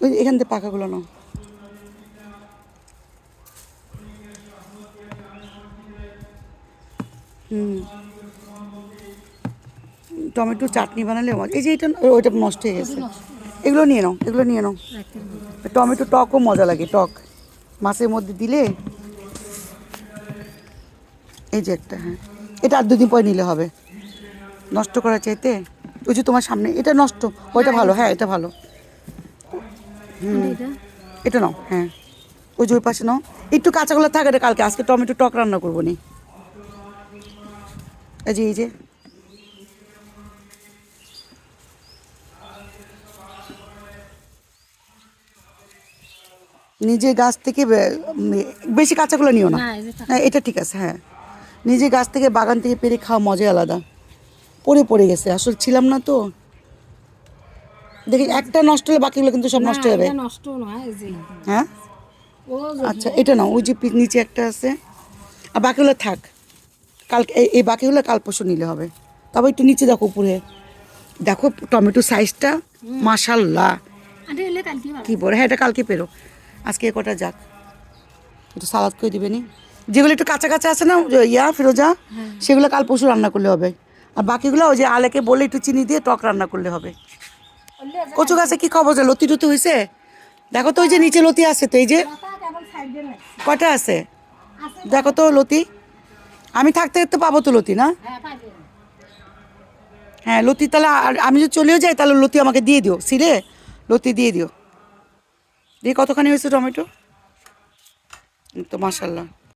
ওই এখান থেকে পাখাগুলো নাও। হুম। টমেটো চাটনি বানালে এই যে এটা ওইটা নষ্ট হয়ে গেছে। এগুলো নিয়ে নাও এগুলো নিয়ে নাও। টমেটো টকও মজা লাগে টক। মাছের মধ্যে দিলে এই যে একটা হ্যাঁ। এটা আর দুদিন পরে নিলে হবে। নষ্ট করার চাইতে ওই যে তোমার সামনে এটা নষ্ট ওইটা ভালো হ্যাঁ এটা ভালো। এটা? এটা নাও হ্যাঁ। ওই যে ওই পাশে নাও। একটু কাঁচাগুলো থাকে এটা কালকে আজকে টমেটো টক রান্না করব নি। এই যে এই যে। নিজে গাছ থেকে বেশি কাঁচাগুলো নিও না। হ্যাঁ এটা ঠিক আছে হ্যাঁ। নিজে গাছ থেকে বাগান থেকে পেরে খাওয়া মজাই আলাদা। পড়ে পড়ে গেছে আসলে ছিলাম না তো। দেখি একটা নষ্ট হলে বাকিগুলো কিন্তু সব নষ্ট না, হয়ে যাবে নষ্ট নয় হ্যাঁ? আচ্ছা এটা নাও ওই যে নিচে একটা আছে। আর বাকিগুলো থাক। কালকে এই- বাকিগুলো কাল পরশু নিলে হবে। তবে একটু নিচে দেখো উপরে। দেখো টমেটো সাইজটা মাশাল্লাহ কি বড় হ্যাঁ এটা কালকে পেরো। আজকে এ কটা যাক। একটু সালাদ করে দিবে নি? যেগুলো একটু কাঁচা কাঁচা আছে না ইয়া ফিরোজা সেগুলো কাল পরশু রান্না করলে হবে। আর বাকিগুলো ওই যে আলেকে বলে একটু চিনি দিয়ে টক রান্না করলে হবে। কচু গাছে কি খবর যে লতি টতি হয়েছে দেখো তো ওই যে নিচে লতি আছে তো, এই যে কটা আছে? দেখো তো লতি। আমি থাকতে থাকতে পাবো তো লতি, না? হ্যাঁ হ্যাঁ লতি তাহলে আর- আমি যদি চলেও যাই তাহলে লতি আমাকে দিয়ে দিও। সিরে লতি দিয়ে দিও। দিয়ে কতখানি হয়েছে টমেটো? তো মাসাল্লাহ